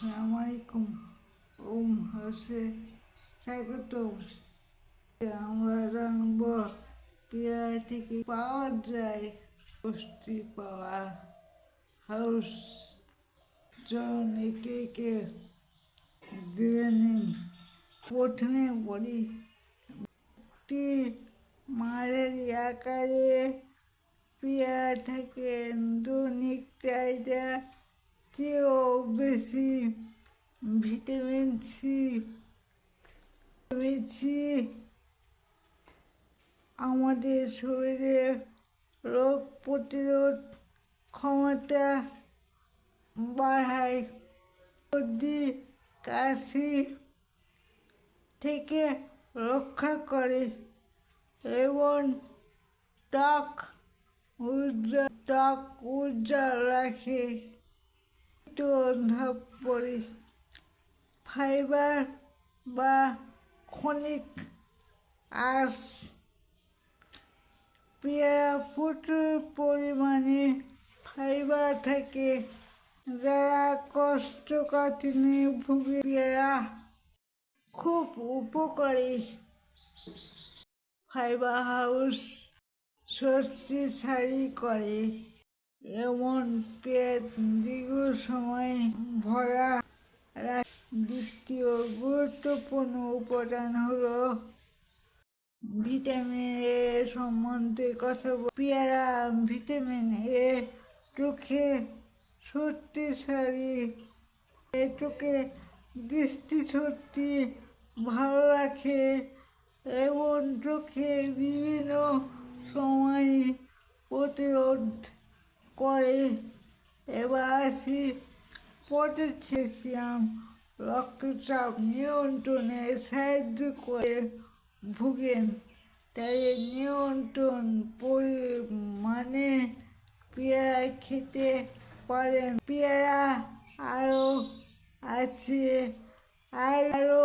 আসসালামু আলাইকুম ওম হসে স্বাগত আমরা জানব পেয়ারা থেকে পাওয়া যায় পুষ্টি পাওয়া হাউস। জন একে একে দিয়ে নিন প্রথমে বলি একটি মারের আকারে পেয়ারা থেকে দৈনিক চাহিদা চেয়েও বেশি ভিটামিন সি ভিটামিন সি আমাদের শরীরে রোগ প্রতিরোধ ক্ষমতা বাড়ায়। সর্দি, কাশি থেকে রক্ষা করে এবং ত্বক উজ্জ্বল ত্বক উজ্জ্বল রাখে। একটু অনুভব করি। ফাইবার বা খনিক আঁশ পেয়ারা প্রচুর পরিমাণে ফাইবার থাকে যারা কোষ্ঠকাঠিন্যে ভুগে পেয়ারা খুব উপকারী। ফাইবার হাউস শক্তিশালী করে। এমন পেট, দীর্ঘ সময় ভরা দ্বিতীয় গুরুত্বপূর্ণ উপাদান হলো ভিটামিন এ সম্বন্ধে কথা পেয়ারা, ভিটামিন এ চোখে শক্তিশালী, এ চোখে দৃষ্টিশক্তি ভালো রাখে, এবং চোখে বিভিন্ন সময় প্রতিরোধ করে। এবার আসি পটাশিয়াম রক্তচাপ নিয়ন্ত্রণে সাহায্য করে ভুগেন। তাই নিয়ন্ত্রণ পরিমাণে পেয়ারা খেতে পারেন। পেয়ারা আরও আছে। আরও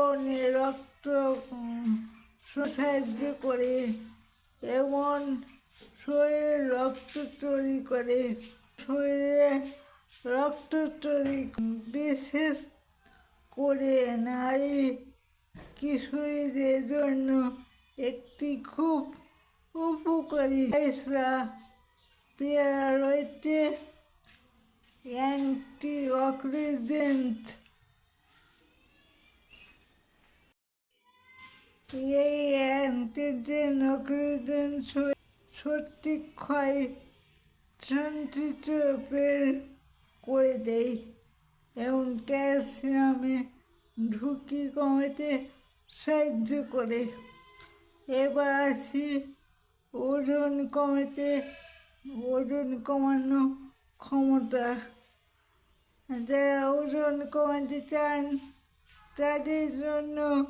রক্ত সাহায্য করে। এবং শরীরে রক্ত তৈরি করে, শরীরে রক্ত তৈরি বিশেষ করে নারী কিশোরীদের জন্য একটি খুব উপকারী ফেসলা পেয়ারা রয়েছে অ্যান্টি অক্সিডেন্ট এই অ্যান্টিজেন অক্সিডেন্ট সত্যি ক্ষয় সঞ্চিত বের করে দেয় এবং ক্যালসিয়ামে ঝুঁকি কমাতে সাহায্য করে। এবার আসি ওজন কমাতে, ওজন কমানো ক্ষমতা। যারা ওজন কমাতে চান, তাদের জন্য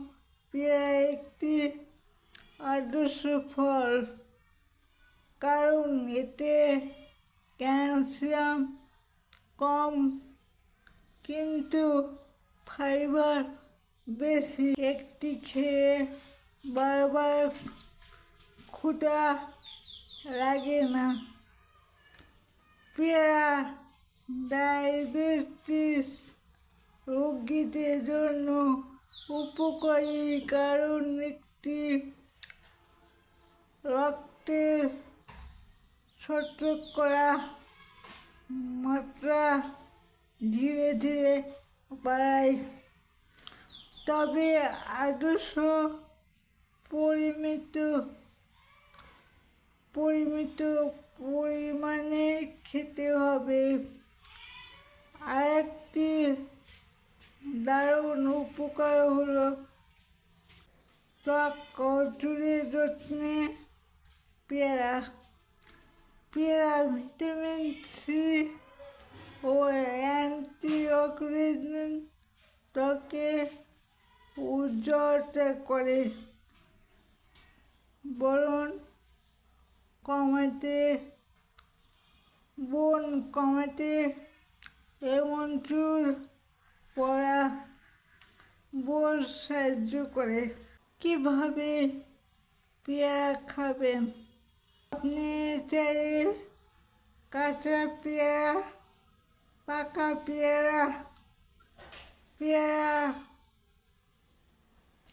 পেয়ারা একটি আদর্শ ফল। কারণ এতে ক্যালসিয়াম কম, কিন্তু ফাইবার বেশি। একটি খেয়ে বারবার ক্ষুধা লাগে না। পেয়ারা, ডায়াবেটিস রোগীদের জন্য উপকারী কারণ একটি রক্তের শতকরা মাত্রা ধীরে ধীরে বাড়ায়। তবে আদর্শ পরিমিত পরিমিত পরিমাণে খেতে হবে। আরেকটি দারুণ উপকার হলো ও যত্নে পেয়ারা। পেয়ারা ভিটামিন সি ও অ্যান্টি অক্সিডেন্ট ত্বকে উজ্জ্বলতা করে বরণ কমাতে বন কমাতে এবং চুল পড়া বোর সাহায্য করে কীভাবে পেয়ারা খাবেন আপনি চাইলে কাঁচা পেয়ারা পাকা পেয়ারা পেয়ারা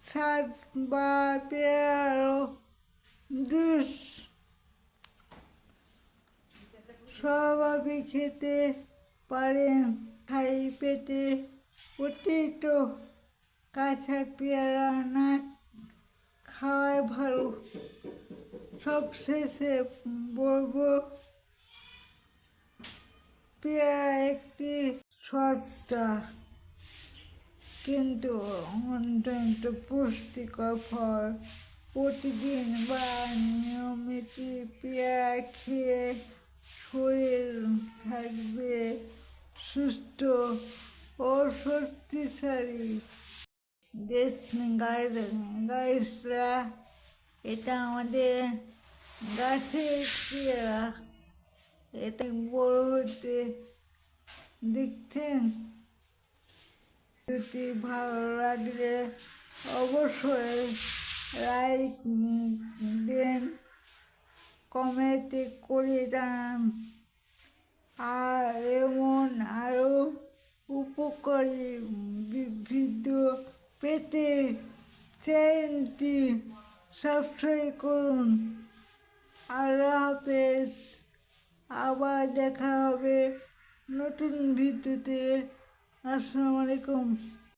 ছাদ বা পেয়ারা জুস স্বভাবে খেতে পারেন খাই পেটে অতিরিক্ত কাঁচা পেয়ারা না খাওয়াই ভালো। সবশেষে বলব পেয়ারা একটি সস্তা কিন্তু অত্যন্ত পুষ্টিকর ফল। প্রতিদিন বা নিয়মিত পেয়ারা খেয়ে শরীর থাকবে সুস্থ ও শক্তিশালী। দেশ গাছরা এটা আমাদের গাছের এটা বড় হতে দেখছেন যদি ভালো লাগলে অবশ্যই লাইক দেন কমেন্টে করে জানান আর এমন আরও উপকারী ভিডিও পেতে চ্যানেলটি সাবস্ক্রাইব করুন। আল্লাহ হাফেজ। আবার দেখা হবে নতুন ভিডিওতে আসসালামু আলাইকুম।